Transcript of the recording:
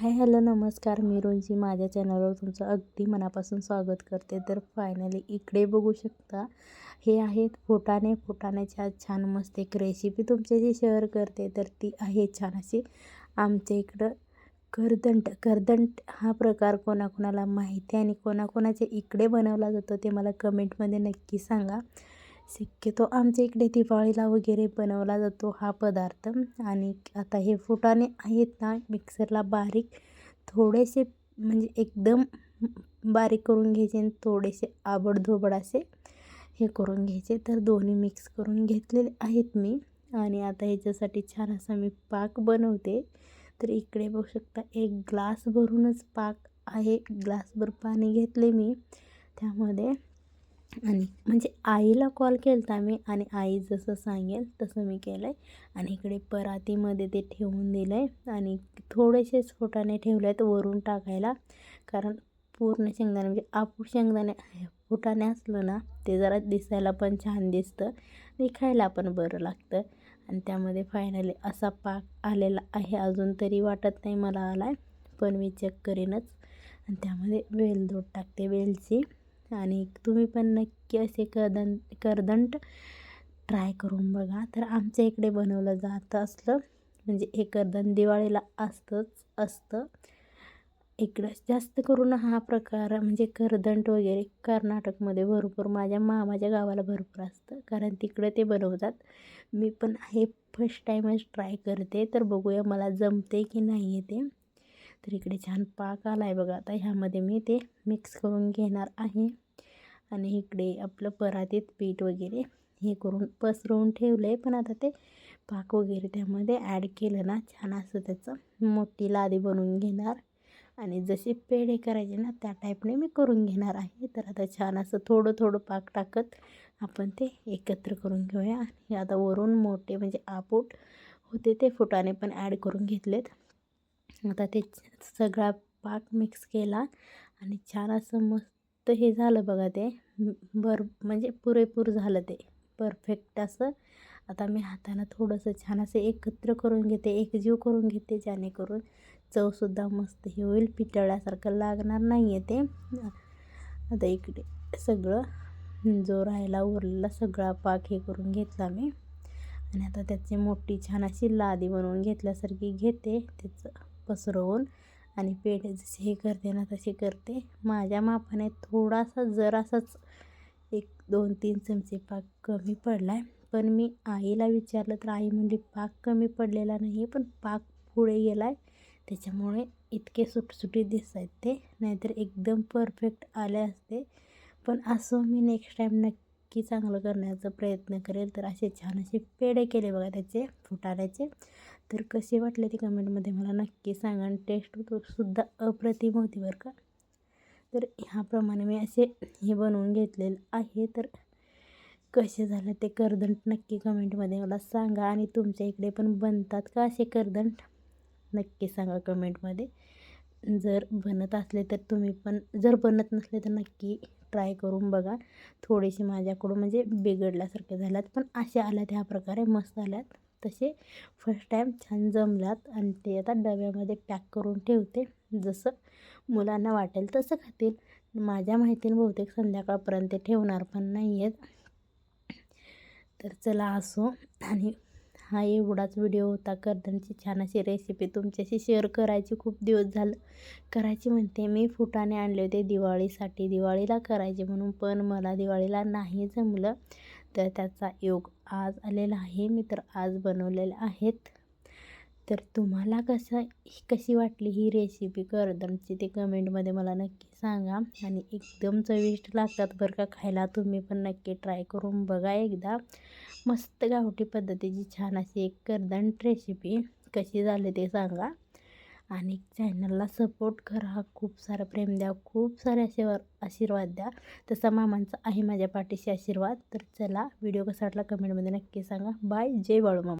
Hi hello नमस्कार. मी रोजी माझ्या चॅनलवर तुमचं अगदी मनापासून स्वागत करते. तर फायनली इकडे बघू शकता. हे आहेत फुटाणे. फुटाण्याच्या छान मस्त एक रेसिपी तुमच्याशी शेअर करते. तर ती आहे छान अशी आमच्या इकडं करदंट. करदंट हा प्रकार कोणाकोणाला माहिती आणि कोणाकोणाच्या इकडे बनवला जातो ते मला कमेंटमध्ये नक्की सांगा. शक्यतो आमच्या इकडे दिवाळीला वगैरे बनवला जातो हा पदार्थ. आणि आता हे फुटाणे आहेत ना मिक्सरला बारीक थोडेसे म्हणजे एकदम बारीक करून घ्यायचे आणि थोडेसे आबडधोबड असे हे करून घ्यायचे. तर दोन्ही मिक्स करून घेतलेले आहेत मी. आणि आता ह्याच्यासाठी छान असा मी पाक बनवते. तर इकडे बघू शकता एक ग्लास भरूनच पाक आहे. ग्लासभर पाणी घेतले मी त्यामध्ये. आणि म्हणजे आईला कॉल केला होता मी आणि आई जसं सांगेल तसं मी केलं आहे आणि इकडे परातीमध्ये ते ठेवून दिलं आहे आणि थोडेसेच फोटाने ठेवले आहेत वरून टाकायला. कारण पूर्ण शेंगदाणे म्हणजे आपू शेंगदाणे फुटाने असलं ना ते जरा दिसायला पण छान दिसतं. आणि खायला पण बरं लागतं. आणि त्यामध्ये फायनली असा पाक आलेला आहे. अजून तरी वाटत नाही मला आला आहे पण मी चेक करीनच. आणि त्यामध्ये वेलदोड टाकते वेलची. आणि तुम्ही पण नक्की असे करदं करदंट ट्राय करून बघा. तर आमच्या इकडे बनवलं जातं असलं म्हणजे हे करदंट दिवाळीला असतंच असतं. इकडं जास्त करून हा प्रकार म्हणजे करदंट वगैरे कर्नाटकमध्ये भरपूर माझ्या मामाच्या गावाला भरपूर असतं. कारण तिकडे ते बनवतात. मी पण हे फर्स्ट टाईमच ट्राय करते. तर बघूया मला जमते की नाही आहे ते. तर इकडे छान पाक आला आहे बघा. आता ह्यामध्ये मी ते मिक्स करून घेणार आहे. आणि इकडे आपलं परातीत पीठ वगैरे हे करून पसरवून ठेवलं आहे पण आता ते पाक वगैरे त्यामध्ये ॲड केलं ना छान असं त्याचं मोठी लादी बनवून घेणार. आणि जसे पेढे करायचे ना त्या टाईपने मी करून घेणार आहे. तर आता छान असं थोडं थोडं पाक टाकत आपण ते एकत्र करून घेऊया. आणि आता वरून मोठे म्हणजे आपूट होते ते फुटाने पण ॲड करून घेतलेत. आता ते सगळा पाक मिक्स केला आणि छान असं मस्त हे झालं बघा ते. बर म्हणजे पुरेपूर झालं ते. परफेक्ट असं. आता मी हातानं थोडंसं छान असं एकत्र करून घेते एकजीव करून घेते जेणेकरून चवसुद्धा मस्त हे होईल. पितळ्यासारखं लागणार नाही आहे ते. आता इकडे सगळं जो राहायला उरलेला सगळा पाक हे करून घेतला मी. आणि आता त्याची मोठी छान अशी लादी बनवून घेतल्यासारखी घेते. त्याचं पसरवून आणि पेढे जसे हे करते ना तसे करते. माझ्या मापाने थोडासा जरासाच एक दोन तीन चमचे पाक कमी पडला आहे पण मी आईला विचारलं तर आई म्हणली पाक कमी पडलेला नाही पण पाक पुढे गेला आहे त्याच्यामुळे इतके सुटसुटीत दिसत आहेत ते. नाहीतर एकदम परफेक्ट आले असते. पण असं मी नेक्स्ट टाईम नक्की नक्की चांगलं करण्याचा प्रयत्न करेल. तर असे छान असे पेढे केले बघा त्याचे फुटाण्याचे. तर कसे वाटले ते कमेंटमध्ये मला नक्की सांगा आणि टेस्ट सुद्धा अप्रतिम होती बरं का. तर ह्याप्रमाणे मी असे हे बनवून घेतलेलं आहे. तर कसे झालं ते करदंट नक्की कमेंटमध्ये मला सांगा आणि तुमच्या इकडे पण बनतात का असे करदंट? नक्की सांगा कमेंटमध्ये. जर बनत असले तर तुम्ही पण जर बनत नसले तर नक्की ट्राय करून बघा. थोडेसे माझ्याकडून म्हणजे बिघडल्यासारखे झाल्यात पण असे आल्यात ह्या प्रकारे मस्त आल्यात. तसे फर्स्ट टाईम छान जमल्यात आणि ते आता डब्यामध्ये पॅक करून ठेवते. जसं मुलांना वाटेल तसं खातील. माझ्या माहितीने बहुतेक संध्याकाळपर्यंत ठेवणार पण नाही आहेत तर चला असो आणि हा एवढाच व्हिडिओ होता. करदनची छान अशी रेसिपी तुमच्याशी शेअर करायची खूप दिवस झालं. करायची म्हणते मी फुटाणे आणले होते दिवाळीसाठी. दिवाळीला करायचे म्हणून पण मला दिवाळीला नाही जमलं. तर त्याचा योग आज आलेला आहे. मी तर आज बनवलेले आहेत. तर तुम्हाला कसं कशी वाटली ही रेसिपी करदमची ते कमेंटमध्ये मला नक्की सांगा. आणि एकदम चविष्ट लागतात बरं का खायला तुम्ही पण नक्की ट्राय करून बघा एकदा. मस्त गावठी पद्धतीची छान अशी एक करदंट रेसिपी कशी झाली ते सांगा. आणि चॅनलला सपोर्ट करा खूप सारं प्रेम द्या खूप सारे असे आशीर्वाद द्या. तसा मामांचा आहे माझ्या पाठीशी आशीर्वाद. तर चला व्हिडिओ कसा वाटला कमेंटमध्ये नक्की सांगा. बाय जय बाळू मामा.